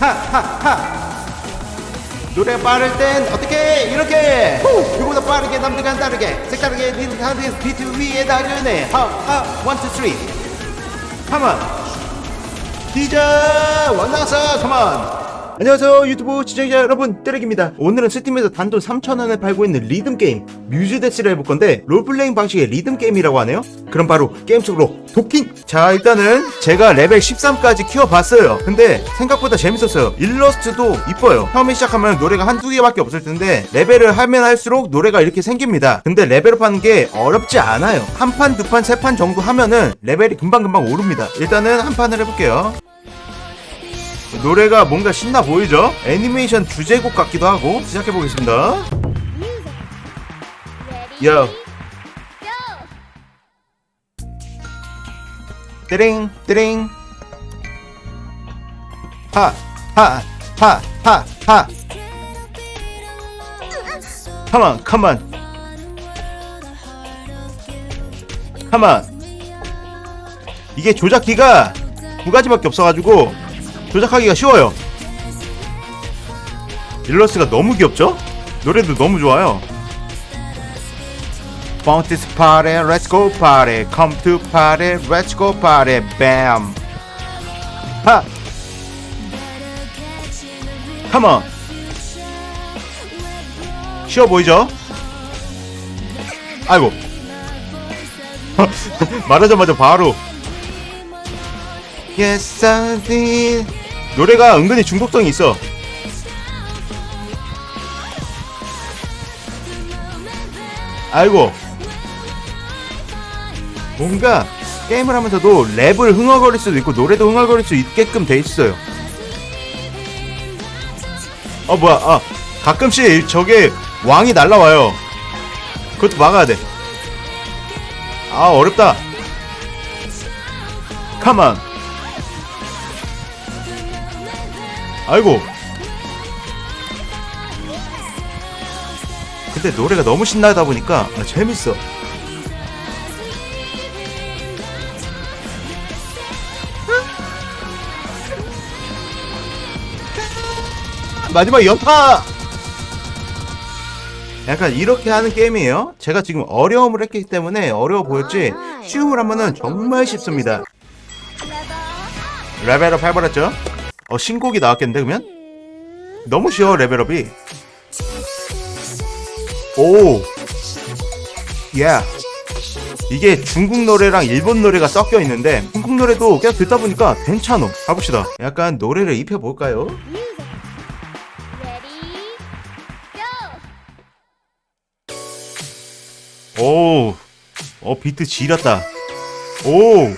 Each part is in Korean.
하하하. 노래가 빠를 땐 어떻게 이렇게. 누구보다 빠르게 남들과 다르게 색다르게 리듬 하는 비트 위에 나르네 하하 원투 쓰리 컴온 디저 원나서 컴온 안녕하세요 유튜브 시청자 여러분. 때렉입니다. 오늘은 스팀에서 단돈 3,000원에 팔고 있는 리듬게임 뮤즈데스를 해볼 건데 롤플레잉 방식의 리듬게임이라고 하네요. 그럼 바로 게임 속으로 도킹! 자 일단은 제가 레벨 13까지 키워봤어요. 근데 생각보다 재밌었어요. 일러스트도 이뻐요. 처음에 시작하면 노래가 한두 개밖에 없을 텐데 레벨을 하면 할수록 노래가 이렇게 생깁니다. 근데 레벨업 하는 게 어렵지 않아요. 한 판, 두 판, 세 판 정도 하면은 레벨이 금방금방 오릅니다. 일단은 한 판을 해볼게요 노래가 뭔가 신나 보이죠? 애니메이션 주제곡 같기도 하고 시작해 보겠습니다. 요. 띠링 띠링 하 하 하 하하 컴온 컴온 컴온 이게 조작키가 두 가지밖에 없어가지고 조작하기가 쉬워요. 일러스가 너무 귀엽죠? 노래도 너무 좋아요. Party, let's go party. Come to party, let's go party. Bam. 하. On. 쉬워 보이죠? 아이고. 말하자마자 바로. Yes, I did. 노래가 은근히 중독성이 있어. 아이고. 뭔가 게임을 하면서도 랩을 흥얼거릴 수도 있고 노래도 흥얼거릴 수 있게끔 돼 있어요. 어 뭐야? 아 가끔씩 저게 왕이 날라와요. 그것도 막아야 돼. 아 어렵다. 가만. 아이고. 근데 노래가 너무 신나다 보니까 아, 재밌어. 마지막 연타! 약간 이렇게 하는 게임이에요. 제가 지금 어려움을 했기 때문에 어려워 보였지 쉬움을 하면은 정말 쉽습니다. 레벨업 해버렸죠? 어 신곡이 나왔겠는데 그러면? 너무 쉬워 레벨업이 오 예. 이게 중국 노래랑 일본 노래가 섞여 있는데 중국 노래도 계속 듣다 보니까 괜찮어 가봅시다 약간 노래를 입혀볼까요? 오, 어 비트 지렸다. 오,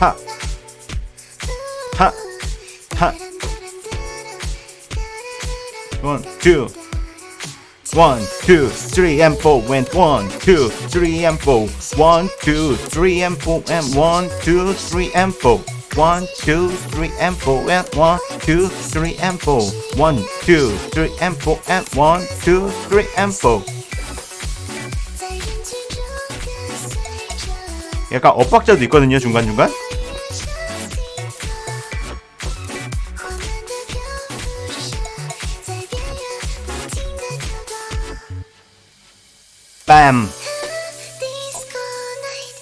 하, 하, One, two, one, two, three, and four, and one, two, three, and four, one, two, three, and four, and one, two, three, and four. One, two, three, and four, and one, two, three, and four. One, two, three, and four, and one, two, three, and four. 약간 엇박자도 있거든요 중간 중간. 빰.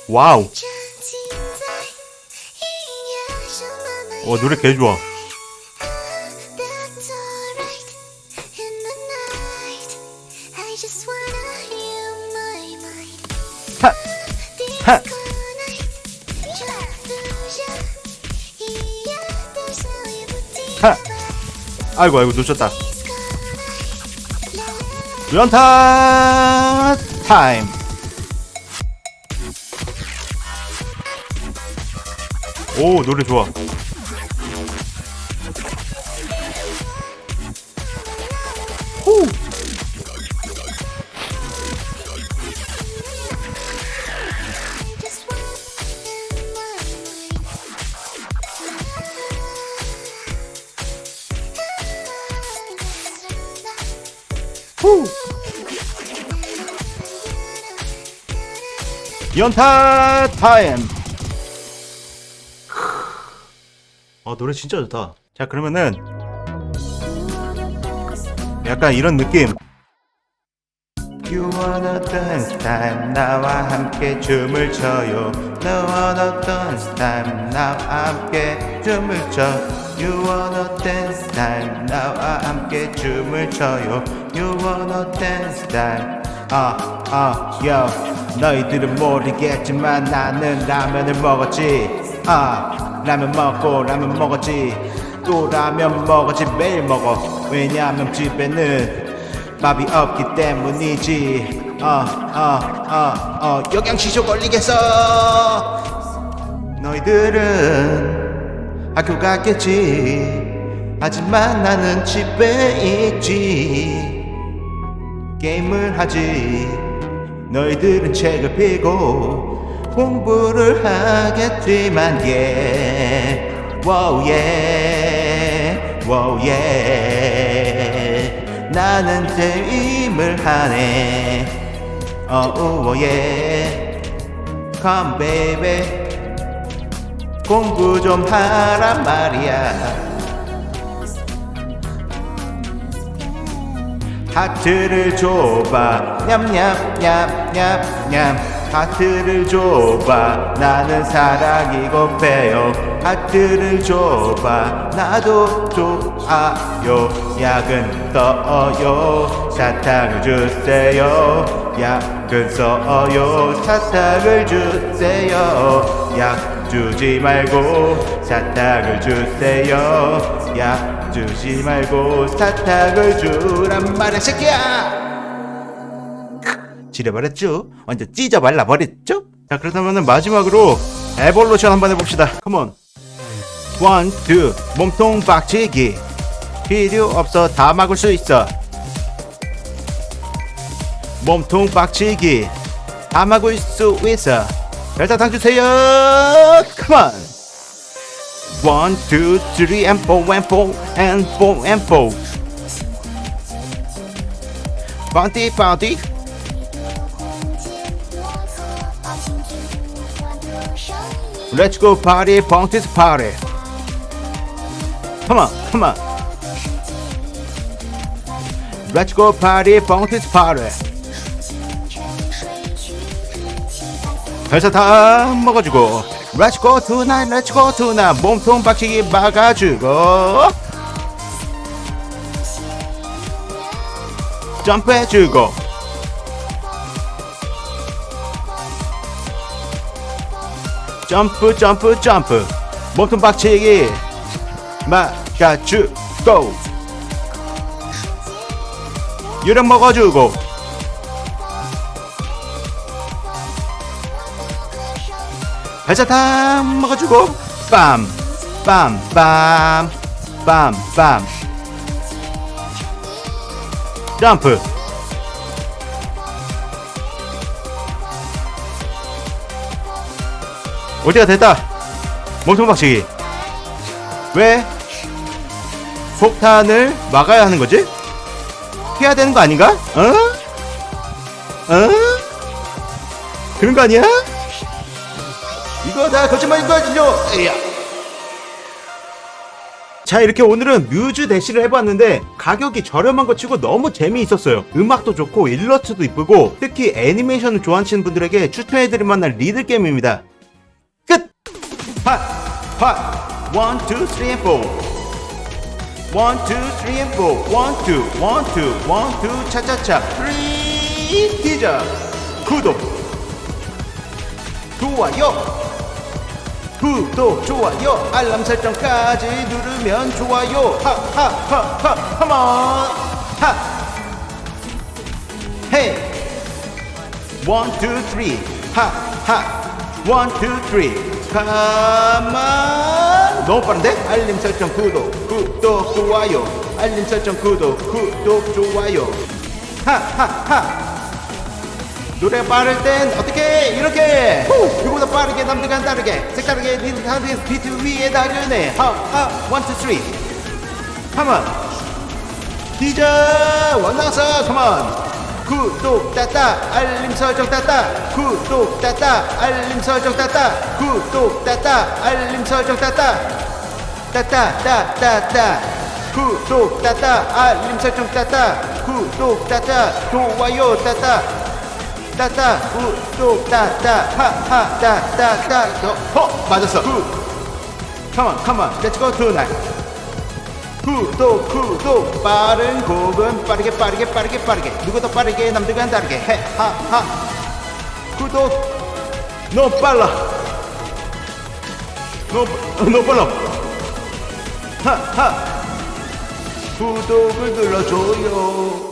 와우. 와 노래 개 좋아. 하, 하. 하. 아이고 아이고 놓쳤다. 연타 타임. 오 노래 좋아. 연타 타임. 아 노래 진짜 좋다 자 그러면은 약간 이런 느낌 You wanna dance time 나와 함께 춤을 춰요 No wanna dance time 나와 함께 춤을 춰 You wanna dance time 나와 함께 춤을 춰요 You wanna dance time 아아 yo 너희들은 모르겠지만 나는 라면을 먹었지. 아 라면 먹고 라면 먹었지. 또 라면 먹었지 매일 먹어. 왜냐면 집에는 밥이 없기 때문이지. 어어어어 영양실조 걸리겠어. 너희들은 학교 갔겠지. 하지만 나는 집에 있지. 게임을 하지 너희들은 책을 펴고 공부를 하겠지만 yeah wow yeah wow yeah 나는 게임을 하네. 어우 yeah come baby. 공부 좀 하란 말이야 하트를 줘봐. 냠냠냠냠냠. 하트를 줘봐. 나는 사랑이 고파요. 하트를 줘봐. 나도 좋아요. 약은 떠요. 사탕을 주세요. 약은 써요. 사탕을 주세요. 약 주지 말고 사탕을 주세요. 약 주지 말고 사탕을 주란 말이야 새끼야. 지려버렸죠? 완전 찢어 발라버렸죠? 자 그렇다면 마지막으로 에볼루션 한번 해봅시다. 컴온 원, 투 몸통 박치기. 필요 없어. 다 막을 수 있어. 몸통 박치기. 다 막을 수 있어. 별사탕 주세요. 컴온 One, two, three, and four, and four, and four, and four. Bounty, bounty. Let's go party, bounty's party. Come on, come on. Let's go party, bounty's party. 별사탕 먹어주고 Let's go tonight, let's go tonight. 몸통 박치기 막아주고. 점프해주고. 점프 점프 점프. 몸통 박치기 막아주고. 유령 먹어주고 발사탕 먹어주고 빰 빰 빰 빰 빰 점프 어디가 됐다 몸통 박치기 왜 폭탄을 막아야 하는 거지? 피해야 되는 거 아닌가? 어? 어? 그런 거 아니야? 이거 다 거짓말인 거지요? 자 이렇게 오늘은 뮤즈 대시를 해봤는데 가격이 저렴한 거 치고 너무 재미있었어요 음악도 좋고 일러스트도 이쁘고 특히 애니메이션을 좋아하시는 분들에게 추천해드릴 만한 리들 게임입니다 끝! 핫! 핫! 원, 투, 쓰리, 앤 포. 원, 투, 쓰리, 앤 포. 원, 투, 원, 투, 원, 투, 차차차. 프리 티저. 구독. 좋아요. 구독, 좋아요, 알람 설정까지 누르면 좋아요. 하, 하, 하, 하, 컴온. 하. 헤이. 원, 투, 쓰리. 하, 하. 원, 투, 쓰리. 가만. 너무 빠른데? 알림 설정 구독, 구독, 좋아요. 알림 설정 구독, 구독, 좋아요. 하, 하, 하. 노래가 빠를 땐 어떻게 이렇게. 그보다 빠르게 남들과는 다르게 색다르게 니는 하드에서 비트 위에 나르네. 하하 원투 쓰리 컴온 디저 원나서 컴온 구독 따따 알림 설정 따따. 구독 따따 알림 설정 따따. 구독 따따 알림 설정 따따. 따따 따따따. 구독 따따 알림 설정 따따. 구독 따따 좋아요 따따 따따 구독 따따 하하 따따 따 어 맞았어. 구. 컴온 컴온 렛츠 고 투나잇 구독 구독 빠른 곡은 빠르게 빠르게 빠르게 빠르게. 누구도 빠르게 남들과 다르게. 해하하. 구독 너 빨라. 너, 너 빨라. 하하. 구독을 눌러줘요